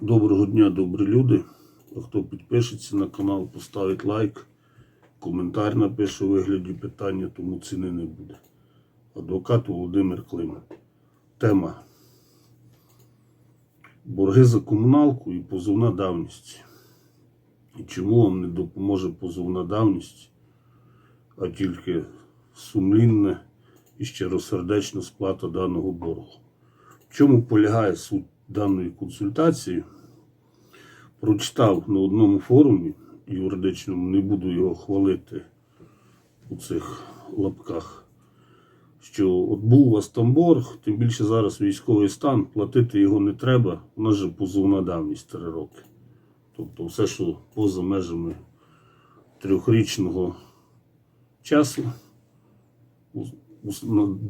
Доброго дня, добрі люди. Хто підпишеться на канал, поставить лайк, коментар напише у вигляді питання, тому ціни не буде. Адвокат Володимир Клима. Тема. Борги за комуналку і позовна давність. І чому вам не допоможе позовна давність, а тільки сумлінна і щиросердечна сплата даного боргу. В чому полягає суть даної консультації? Прочитав на одному форумі юридичному, не буду його хвалити у цих лапках, що от був у вас там борг, тим більше зараз військовий стан, платити його не треба, у нас же позовна давність 3 роки. Тобто все, що поза межами трьохрічного часу,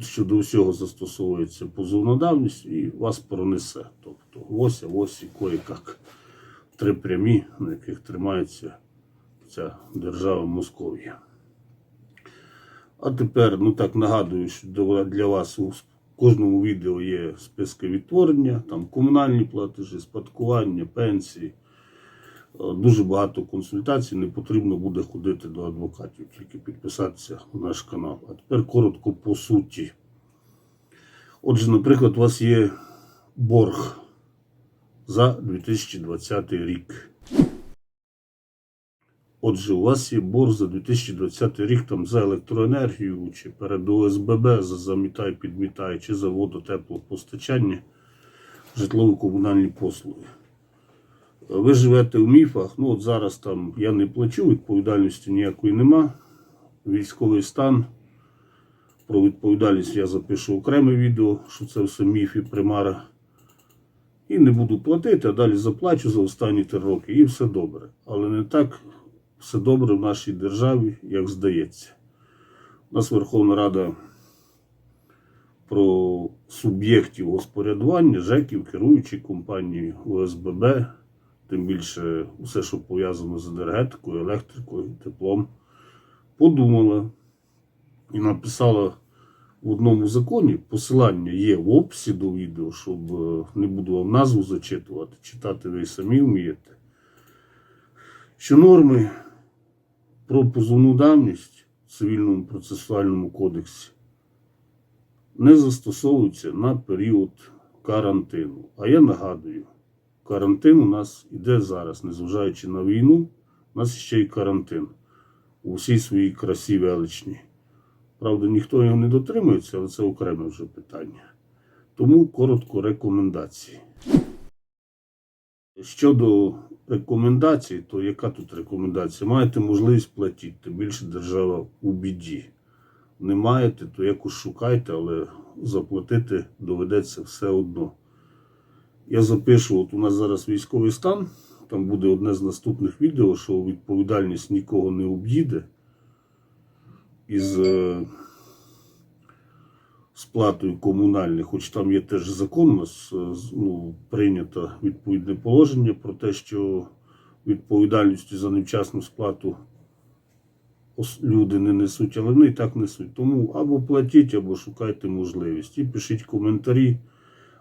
щодо всього застосовується позовна давність і вас пронесе. Тобто ось, ось і кое-як. Три прямі, на яких тримається ця держава Московія. А тепер, ну так нагадую, що для вас у кожному відео є списки відтворення, там комунальні платежі, спадкування, пенсії. Дуже багато консультацій, не потрібно буде ходити до адвокатів, тільки підписатися на наш канал. А тепер коротко по суті. Отже, наприклад, у вас є борг за 2020 рік. Отже, у вас є борг за 2020 рік там за електроенергію, чи перед ОСББ за замітай, підмітай, чи за воду, теплопостачання, житлово-комунальні послуги. Ви живете в міфах. Ну, от зараз там я не плачу, відповідальності ніякої нема. Військовий стан. Про відповідальність я запишу окреме відео, що це все міф і примара. І не буду платити, а далі заплачу за останні три роки, і все добре. Але не так все добре в нашій державі, як здається. У нас Верховна Рада про суб'єктів госпорядування, ЖЕКів, керуючі компанії ОСББ, тим більше все, що пов'язано з енергетикою, електрикою, теплом, подумала і написала в одному законі, посилання є в описі до відео, щоб е, не буду вам назву зачитувати, читати ви самі вмієте, що норми про позовну давність в цивільному процесуальному кодексі не застосовуються на період карантину. А я нагадую, карантин у нас іде зараз, незважаючи на війну, у нас ще й карантин у всій своїй красі величній. Правда, ніхто його не дотримується, але це окреме вже питання. Тому коротко рекомендації. Щодо рекомендацій, то яка тут рекомендація? Маєте можливість платити, тим більше держава у біді. Не маєте, то якось шукайте, але заплатити доведеться все одно. Я запишу, от у нас зараз військовий стан, там буде одне з наступних відео, що відповідальність нікого не об'їде із е, сплатою комунальних, хоч там є теж закон, у нас е, ну, прийнято відповідне положення про те, що відповідальністю за невчасну сплату люди не несуть, але вони і так несуть. Тому або платіть, або шукайте можливість. І пишіть коментарі,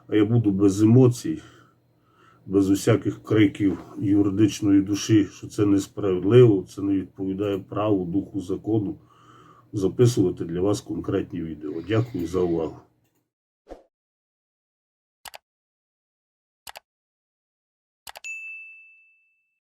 а я буду без емоцій, без усяких криків юридичної душі, що це несправедливо, це не відповідає праву, духу закону записувати для вас конкретні відео. Дякую за увагу.